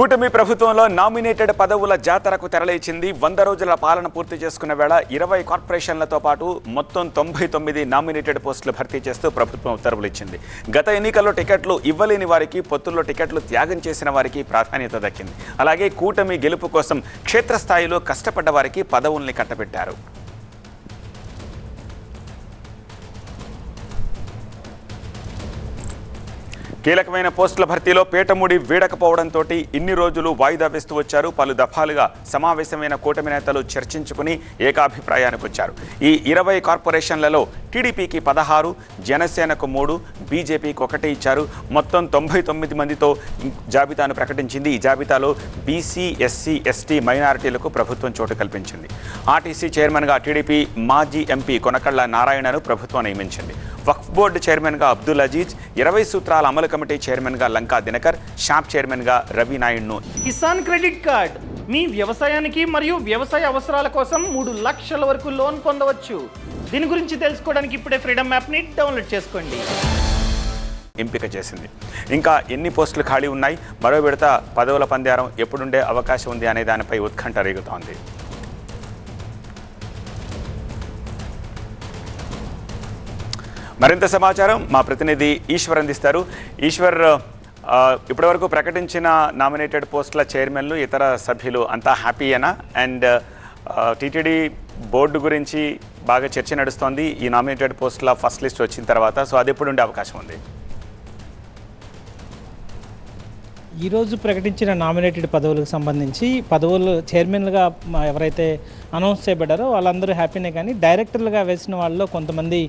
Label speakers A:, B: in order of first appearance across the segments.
A: కూటమి ప్రభుత్వంలో నామినేటెడ్ పదవుల జాతరకు తెరలేచింది. వంద రోజుల పాలన పూర్తి చేసుకున్న వేళ ఇరవై కార్పొరేషన్లతో పాటు మొత్తం తొంభై తొమ్మిది నామినేటెడ్ పోస్టులు భర్తీ చేస్తూ ప్రభుత్వం ఉత్తర్వులు ఇచ్చింది. గత ఎన్నికల్లో టికెట్లు ఇవ్వలేని వారికి పొత్తుల్లో టికెట్లు త్యాగం చేసిన వారికి ప్రాధాన్యత దక్కింది. అలాగే కూటమి గెలుపు కోసం క్షేత్రస్థాయిలో కష్టపడ్డ వారికి పదవుల్ని కట్టబెట్టారు. కీలకమైన పోస్టుల భర్తీలో పేటముడి వీడకపోవడంతో ఇన్ని రోజులు వాయిదా వేస్తూ వచ్చారు. పలు దఫాలుగా సమావేశమైన కూటమి నేతలు చర్చించుకుని ఏకాభిప్రాయానికి వచ్చారు. ఈ ఇరవై కార్పొరేషన్లలో టీడీపీకి పదహారు జనసేనకు మూడు బీజేపీకి ఒకటి ఇచ్చారు. మొత్తం తొంభై తొమ్మిది మందితో జాబితాను ప్రకటించింది. ఈ జాబితాలో బీసీ ఎస్సీ ఎస్టీ మైనారిటీలకు ప్రభుత్వం చోటు కల్పించింది. ఆర్టీసీ చైర్మన్గా టీడీపీ మాజీ ఎంపీ కొనకళ్ళ నారాయణను ప్రభుత్వం నియమించింది. వక్ఫ్ బోర్డు చైర్మన్గా అబ్దుల్ అజీజ్ ఇరవై సూత్రాల అమలు కమిటీ చైర్మన్గా లంకా దినకర్ షాప్ చైర్మన్గా రవి నాయుడును
B: కిసాన్ క్రెడిట్ కార్డ్. మీ వ్యవసాయానికి మరియు వ్యవసాయ అవసరాల కోసం మూడు లక్షల వరకు లోన్ పొందవచ్చు. దీని గురించి తెలుసుకోవడానికి ఇప్పుడే ఫ్రీడమ్ యాప్ని డౌన్లోడ్ చేసుకోండి.
A: ఎంపిక చేసింది. ఇంకా ఎన్ని పోస్టులు ఖాళీ ఉన్నాయి? మరో విడత పదవుల పందేరం ఎప్పుడుండే అవకాశం ఉంది అనే దానిపై ఉత్కంఠ రేగుతోంది. మరింత సమాచారం మా ప్రతినిధి ఈశ్వర్ అందిస్తారు. ఈశ్వర్ ఇప్పటివరకు ప్రకటించిన నామినేటెడ్ పోస్టుల చైర్మన్లు ఇతర సభ్యులు అంతా హ్యాపీయేనా? అండ్ టీటీడీ బోర్డు గురించి బాగా చర్చ నడుస్తోంది. ఈ నామినేటెడ్ పోస్టుల ఫస్ట్ లిస్ట్ వచ్చిన తర్వాత సో అది ఎప్పుడు ఉండే అవకాశం ఉంది?
C: ఈరోజు ప్రకటించిన నామినేటెడ్ పదవులకు సంబంధించి పదవులు చైర్మన్లుగా ఎవరైతే అనౌన్స్ చేయబడ్డారో వాళ్ళందరూ హ్యాపీనే కానీ డైరెక్టర్లుగా వేసిన వాళ్ళలో కొంతమంది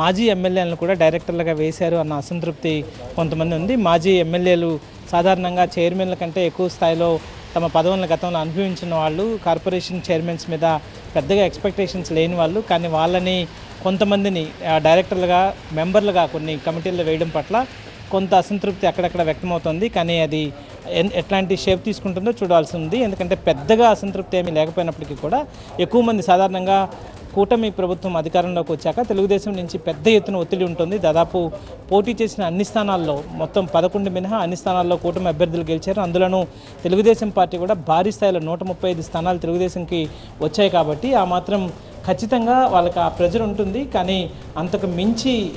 C: మాజీ ఎమ్మెల్యేలను కూడా డైరెక్టర్లుగా వేశారు అన్న అసంతృప్తి కొంతమంది ఉంది. మాజీ ఎమ్మెల్యేలు సాధారణంగా చైర్మన్ల కంటే ఎక్కువ స్థాయిలో తమ పదవులను గతంలో అనుభవించిన వాళ్ళు కార్పొరేషన్ చైర్మన్స్ మీద పెద్దగా ఎక్స్పెక్టేషన్స్ లేని వాళ్ళు కానీ వాళ్ళని కొంతమందిని డైరెక్టర్లుగా మెంబర్లుగా కొన్ని కమిటీల్లో వేయడం పట్ల కొంత అసంతృప్తి అక్కడక్కడ వ్యక్తమవుతుంది కానీ అది ఎన్- ఎట్లాంటి షేప్ తీసుకుంటుందో చూడాల్సి ఉంది ఎందుకంటే పెద్దగా అసంతృప్తి ఏమీ లేకపోయినప్పటికీ కూడా ఎక్కువ మంది సాధారణంగా కూటమి ప్రభుత్వం అధికారంలోకి వచ్చాక తెలుగుదేశం నుంచి పెద్ద ఎత్తున ఒత్తిడి ఉంటుంది. దాదాపు పోటీ చేసిన అన్ని స్థానాల్లో మొత్తం పదకొండు మినహా అన్ని స్థానాల్లో కూటమి అభ్యర్థులు గెలిచారు. అందులోనూ తెలుగుదేశం పార్టీ కూడా భారీ స్థాయిలో నూట ముప్పై ఐదు స్థానాలు తెలుగుదేశంకి వచ్చాయి కాబట్టి ఆ మాత్రం ఖచ్చితంగా వాళ్ళకి ఆ ప్రెజర్ ఉంటుంది కానీ అంతకు మించి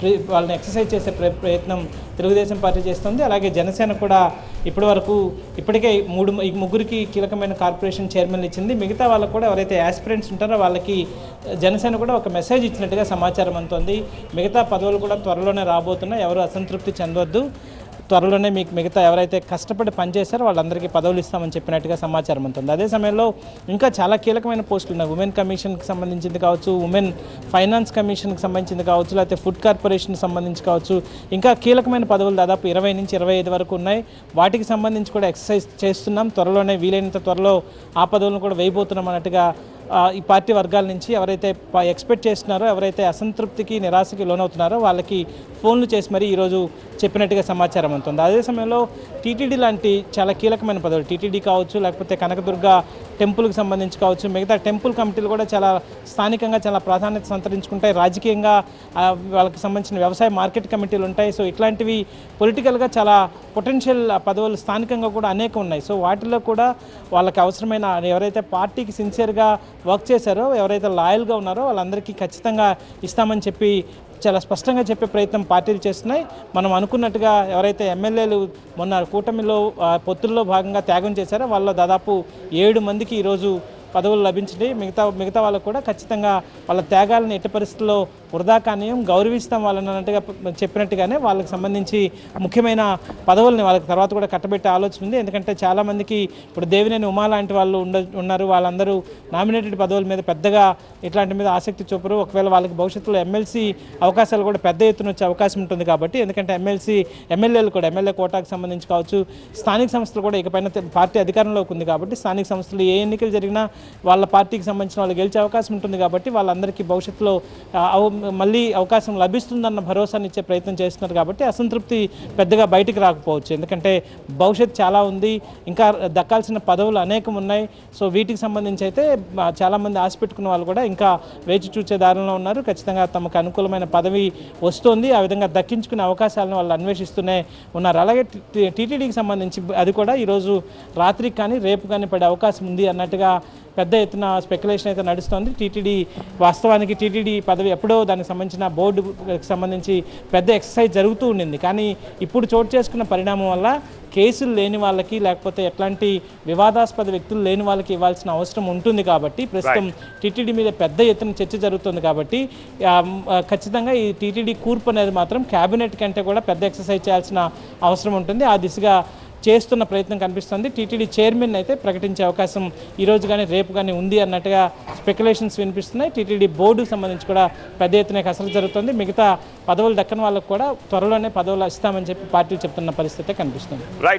C: ప్ర- వాళ్ళని ఎక్సర్సైజ్ చేసే ప్ర- ప్రయత్నం తెలుగుదేశం పార్టీ చేస్తుంది. అలాగే జనసేన కూడా ఇప్పటివరకు ఇప్పటికే మూడు ఈ ముగ్గురికి కీలకమైన కార్పొరేషన్ చైర్మన్లు ఇచ్చింది. మిగతా వాళ్ళకు కూడా ఎవరైతే యాస్పిరెంట్స్ ఉంటారో వాళ్ళకి జనసేన కూడా ఒక మెసేజ్ ఇచ్చినట్టుగా సమాచారం అందుతుంది. మిగతా పదవులు కూడా త్వరలోనే రాబోతున్నాయి. ఎవరు అసంతృప్తి చెందొద్దు. త్వరలోనే మీకు మిగతా ఎవరైతే కష్టపడి పనిచేశారో వాళ్ళందరికీ పదవులు ఇస్తామని చెప్పినట్టుగా సమాచారం ఉంటుంది. అదే సమయంలో ఇంకా చాలా కీలకమైన పోస్టులు ఉన్నాయి. ఉమెన్ కమిషన్కి సంబంధించింది కావచ్చు ఉమెన్ ఫైనాన్స్ కమిషన్కి సంబంధించింది కావచ్చు లేకపోతే ఫుడ్ కార్పొరేషన్కి సంబంధించి కావచ్చు. ఇంకా కీలకమైన పదవులు దాదాపు ఇరవై నుంచి ఇరవై ఐదు వరకు ఉన్నాయి. వాటికి సంబంధించి కూడా ఎక్సర్సైజ్ చేస్తున్నాం. త్వరలోనే వీలైనంత త్వరలో ఆ పదవులను కూడా వేయబోతున్నాం అన్నట్టుగా ఈ పార్టీ వర్గాల నుంచి ఎవరైతే ఎక్స్పెక్ట్ చేస్తున్నారో ఎవరైతే అసంతృప్తికి నిరాశకి లోనవుతున్నారో వాళ్ళకి ఫోన్లు చేసి మరీ ఈరోజు చెప్పినట్టుగా సమాచారం ఉంటుంది అదే సమయంలో టీటీడీ లాంటి చాలా కీలకమైన పదవులు టీటీడీ కావచ్చు లేకపోతే కనకదుర్గ టెంపుల్కి సంబంధించి కావచ్చు మిగతా టెంపుల్ కమిటీలు కూడా చాలా స్థానికంగా చాలా ప్రాధాన్యత సంతరించుకుంటాయి. రాజకీయంగా వాళ్ళకి సంబంధించిన వ్యవసాయ మార్కెట్ కమిటీలు ఉంటాయి. సో ఇట్లాంటివి పొలిటికల్గా చాలా పొటెన్షియల్ పదవులు స్థానికంగా కూడా అనేక ఉన్నాయి. సో వాటిలో కూడా వాళ్ళకి అవసరమైన ఎవరైతే పార్టీకి సిన్సియర్గా వర్క్ చేశారో ఎవరైతే లాయల్గా ఉన్నారో వాళ్ళందరికీ ఖచ్చితంగా ఇస్తామని చెప్పి చాలా స్పష్టంగా చెప్పే ప్రయత్నం పార్టీలు చేస్తున్నాయి. మనం అనుకున్నట్టుగా ఎవరైతే ఎమ్మెల్యేలు మొన్న కూటమిలో పొత్తుల్లో భాగంగా త్యాగం చేశారో వాళ్ళ దాదాపు ఏడు మందికి ఈరోజు పదవులు లభించినాయి మిగతా మిగతా వాళ్ళకు కూడా ఖచ్చితంగా వాళ్ళ త్యాగాలను ఎట్టి పరిస్థితుల్లో వృధా కానీయం గౌరవిస్తాం వాళ్ళని అన్నట్టుగా చెప్పినట్టుగానే వాళ్ళకి సంబంధించి ముఖ్యమైన పదవుల్ని వాళ్ళకి తర్వాత కూడా కట్టబెట్టే ఆలోచన ఉంది. ఎందుకంటే చాలామందికి ఇప్పుడు దేవినేని ఉమా లాంటి వాళ్ళు ఉండ ఉన్నారు. వాళ్ళందరూ నామినేటెడ్ పదవుల మీద పెద్దగా ఇట్లాంటి మీద ఆసక్తి చూపరు. ఒకవేళ వాళ్ళకి భవిష్యత్తులో ఎమ్మెల్సీ అవకాశాలు కూడా పెద్ద ఎత్తున వచ్చే అవకాశం ఉంటుంది కాబట్టి ఎందుకంటే ఎమ్మెల్సీ ఎమ్మెల్యేలు కూడా ఎమ్మెల్యే కోటాకు సంబంధించి కావచ్చు స్థానిక సంస్థలు కూడా ఇకపైన పార్టీ అధికారంలోకి ఉంది కాబట్టి స్థానిక సంస్థలు ఏ ఎన్నికలు జరిగినా వాళ్ళ పార్టీకి సంబంధించిన వాళ్ళు గెలిచే అవకాశం ఉంటుంది కాబట్టి వాళ్ళందరికీ భవిష్యత్తులో మళ్ళీ అవకాశం లభిస్తుందన్న భరోసాని ఇచ్చే ప్రయత్నం చేస్తున్నారు కాబట్టి అసంతృప్తి పెద్దగా బయటికి రాకపోవచ్చు. ఎందుకంటే భవిష్యత్ చాలా ఉంది. ఇంకా దక్కాల్సిన పదవులు అనేకం ఉన్నాయి. సో వీటికి సంబంధించి అయితే చాలామంది ఆశ పెట్టుకున్న వాళ్ళు కూడా ఇంకా వేచి చూచే దారిలో ఉన్నారు. ఖచ్చితంగా తమకు అనుకూలమైన పదవి వస్తుంది. ఆ విధంగా దక్కించుకునే అవకాశాలను వాళ్ళు అన్వేషిస్తూనే ఉన్నారు. అలాగే టీటీడీకి సంబంధించి అది కూడా ఈరోజు రాత్రికి కానీ రేపు కానీ పడే అవకాశం ఉంది అన్నట్టుగా పెద్ద ఎత్తున స్పెక్యులేషన్ అయితే నడుస్తోంది. టీటీడీ వాస్తవానికి టీటీడీ పదవి ఎప్పుడో దానికి సంబంధించిన బోర్డుకి సంబంధించి పెద్ద ఎక్సర్సైజ్ జరుగుతూ ఉండింది. కానీ ఇప్పుడు చోటు చేసుకున్న పరిణామం వల్ల కేసులు లేని వాళ్ళకి లేకపోతే ఎట్లాంటి వివాదాస్పద వ్యక్తులు లేని వాళ్ళకి ఇవ్వాల్సిన అవసరం ఉంటుంది కాబట్టి ప్రస్తుతం టీటీడీ మీద పెద్ద ఎత్తున చర్చ జరుగుతుంది కాబట్టి ఖచ్చితంగా ఈ టీటీడీ కూర్పు అనేది మాత్రం క్యాబినెట్ కంటే కూడా పెద్ద ఎక్సర్సైజ్ చేయాల్సిన అవసరం ఉంటుంది. ఆ దిశగా చేస్తున్న ప్రయత్నం కనిపిస్తుంది. టీటీడీ చైర్మన్ అయితే ప్రకటించే అవకాశం ఈరోజు కానీ రేపు కానీ ఉంది అన్నట్టుగా స్పెక్యులేషన్స్ వినిపిస్తున్నాయి. టీటీడీ బోర్డుకు సంబంధించి కూడా పెద్ద ఎత్తున కసరత్తు జరుగుతుంది. మిగతా పదవులు దక్కని వాళ్ళకు కూడా త్వరలోనే పదవులు ఇస్తామని చెప్పి పార్టీలు చెప్తున్న పరిస్థితి కనిపిస్తుంది.
A: రైట్